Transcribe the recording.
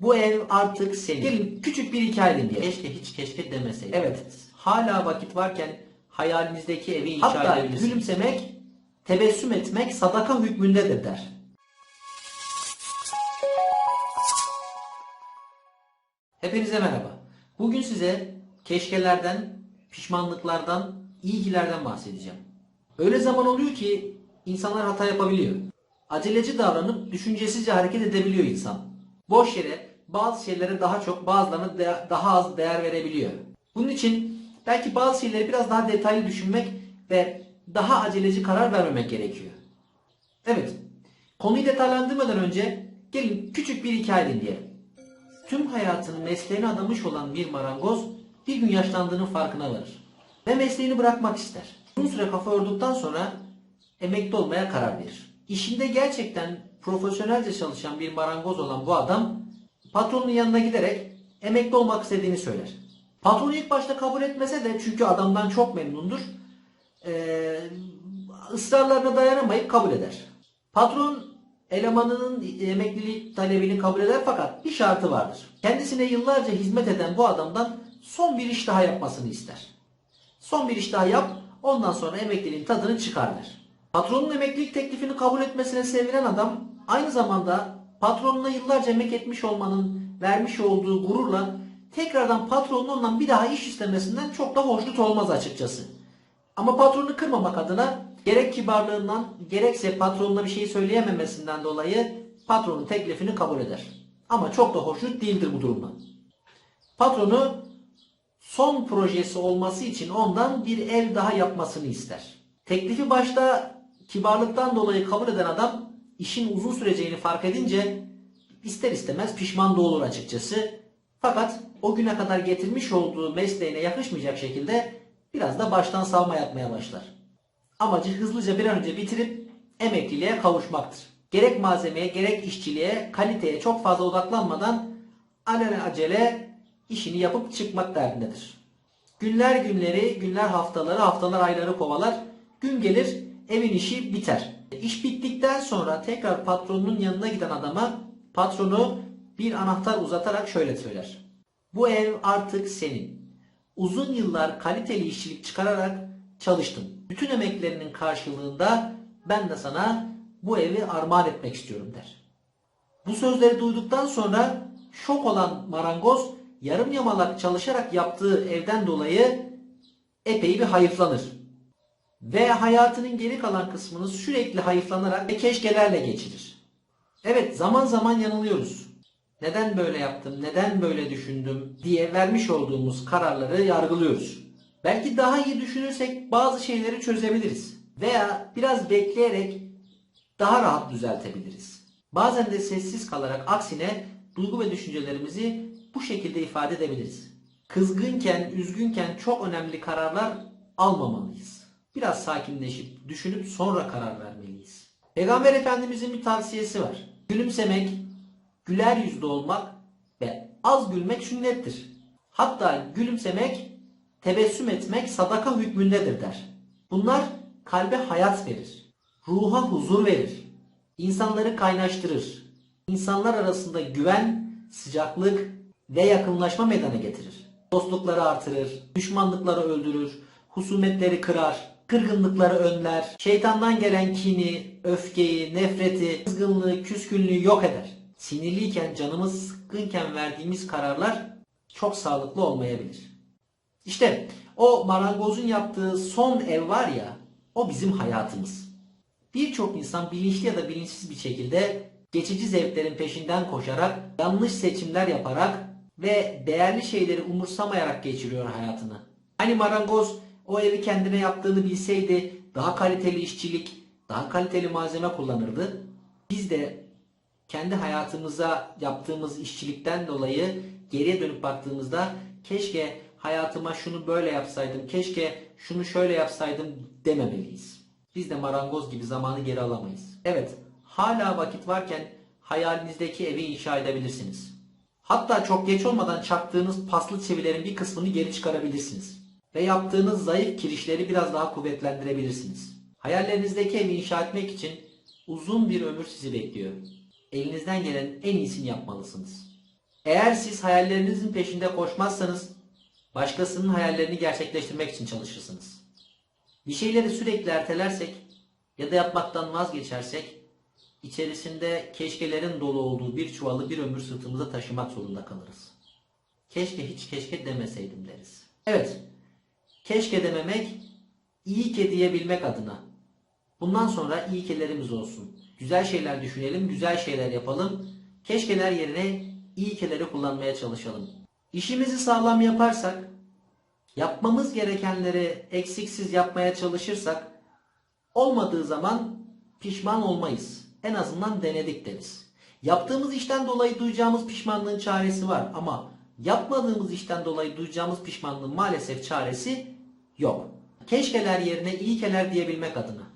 Bu ev artık senin. Gelin küçük bir hikaye dinleyelim. Keşke hiç keşke demeseydim. Evet. Hala vakit varken hayalinizdeki evi inşa Hatta edebilirsiniz. gülümsemek, tebessüm etmek sadaka hükmündedir der. Hepinize merhaba. Bugün size keşkelerden, pişmanlıklardan, iyiliklerden bahsedeceğim. Öyle zaman oluyor ki insanlar hata yapabiliyor. Aceleci davranıp düşüncesizce hareket edebiliyor insan. Boş yere bazı şeylere daha çok bazılarına daha az değer verebiliyor. Bunun için belki bazı şeyleri biraz daha detaylı düşünmek ve daha aceleci karar vermemek gerekiyor. Evet, konuyu detaylandırmadan önce gelin küçük bir hikaye dinleyelim. Tüm hayatını mesleğine adamış olan bir marangoz bir gün yaşlandığının farkına varır. Ve mesleğini bırakmak ister. Uzun süre kafa yorduktan sonra emekli olmaya karar verir. İşinde gerçekten profesyonelce çalışan bir marangoz olan bu adam patronun yanına giderek emekli olmak istediğini söyler. Patron ilk başta kabul etmese de çünkü adamdan çok memnundur. Ee, ısrarlarına dayanamayıp kabul eder. Patron elemanının emeklilik talebini kabul eder fakat bir şartı vardır. Kendisine yıllarca hizmet eden bu adamdan son bir iş daha yapmasını ister. Son bir iş daha yap, ondan sonra emekliliğin tadını çıkar der. Patronun emeklilik teklifini kabul etmesine sevinen adam aynı zamanda patronuna yıllarca emek etmiş olmanın vermiş olduğu gururla tekrardan patronun ondan bir daha iş istemesinden çok da hoşnut olmaz açıkçası. Ama patronu kırmamak adına gerek kibarlığından gerekse patronuna bir şey söyleyememesinden dolayı patronun teklifini kabul eder. Ama çok da hoşnut değildir bu durumdan. Patronu son projesi olması için ondan bir ev daha yapmasını ister. Teklifi başta kibarlıktan dolayı kabul eden adam işin uzun süreceğini fark edince ister istemez pişman da olur açıkçası. Fakat o güne kadar getirmiş olduğu mesleğine yakışmayacak şekilde biraz da baştan savma yapmaya başlar. Amacı hızlıca bir an önce bitirip emekliliğe kavuşmaktır. Gerek malzemeye gerek işçiliğe kaliteye çok fazla odaklanmadan alele acele işini yapıp çıkmak derdindedir. Günler günleri, günler haftaları, haftalar ayları kovalar. Gün gelir evin işi biter. İş bittikten sonra tekrar patronunun yanına giden adama patronu bir anahtar uzatarak şöyle söyler. Bu ev artık senin. Uzun yıllar kaliteli işçilik çıkararak çalıştın. Bütün emeklerinin karşılığında ben de sana bu evi armağan etmek istiyorum der. Bu sözleri duyduktan sonra şok olan marangoz yarım yamalak çalışarak yaptığı evden dolayı epey bir hayıflanır. Ve hayatının geri kalan kısmını sürekli hayıflanarak ve keşkelerle geçirir. Evet zaman zaman yanılıyoruz. Neden böyle yaptım, neden böyle düşündüm diye vermiş olduğumuz kararları yargılıyoruz. Belki daha iyi düşünürsek bazı şeyleri çözebiliriz. Veya biraz bekleyerek daha rahat düzeltebiliriz. Bazen de sessiz kalarak aksine duygu ve düşüncelerimizi bu şekilde ifade edebiliriz. Kızgınken, üzgünken çok önemli kararlar almamalıyız. Biraz sakinleşip, düşünüp sonra karar vermeliyiz. Peygamber Efendimizin bir tavsiyesi var. Gülümsemek, güler yüzlü olmak ve az gülmek sünnettir. Hatta gülümsemek, tebessüm etmek sadaka hükmündedir der. Bunlar kalbe hayat verir. Ruha huzur verir. insanları kaynaştırır. İnsanlar arasında güven, sıcaklık ve yakınlaşma meydana getirir. Dostlukları artırır, düşmanlıkları öldürür, husumetleri kırar, kırgınlıkları önler, şeytandan gelen kini, öfkeyi, nefreti, kızgınlığı, küskünlüğü yok eder. Sinirliyken, canımız sıkkınken verdiğimiz kararlar çok sağlıklı olmayabilir. İşte o marangozun yaptığı son ev var ya, o bizim hayatımız. Birçok insan bilinçli ya da bilinçsiz bir şekilde geçici zevklerin peşinden koşarak, yanlış seçimler yaparak ve değerli şeyleri umursamayarak geçiriyor hayatını. Hani marangoz o evi kendine yaptığını bilseydi daha kaliteli işçilik, daha kaliteli malzeme kullanırdı. Biz de kendi hayatımıza yaptığımız işçilikten dolayı geriye dönüp baktığımızda keşke hayatıma şunu böyle yapsaydım, keşke şunu şöyle yapsaydım dememeliyiz. Biz de marangoz gibi zamanı geri alamayız. Evet, hala vakit varken hayalinizdeki evi inşa edebilirsiniz. Hatta çok geç olmadan çaktığınız paslı çivilerin bir kısmını geri çıkarabilirsiniz. Ve yaptığınız zayıf kirişleri biraz daha kuvvetlendirebilirsiniz. Hayallerinizdeki evi inşa etmek için uzun bir ömür sizi bekliyor. Elinizden gelen en iyisini yapmalısınız. Eğer siz hayallerinizin peşinde koşmazsanız başkasının hayallerini gerçekleştirmek için çalışırsınız. Bir şeyleri sürekli ertelersek ya da yapmaktan vazgeçersek içerisinde keşkelerin dolu olduğu bir çuvalı bir ömür sırtımıza taşımak zorunda kalırız. Keşke hiç keşke demeseydim deriz. Evet, keşke dememek iyi ki diyebilmek adına. Bundan sonra iyi kelerimiz olsun. Güzel şeyler düşünelim, güzel şeyler yapalım. Keşkeler yerine iyi keleri kullanmaya çalışalım. İşimizi sağlam yaparsak, yapmamız gerekenleri eksiksiz yapmaya çalışırsak, olmadığı zaman pişman olmayız. En azından denedik deriz. Yaptığımız işten dolayı duyacağımız pişmanlığın çaresi var ama yapmadığımız işten dolayı duyacağımız pişmanlığın maalesef çaresi yok. Keşkeler yerine iyi keler diyebilmek adına.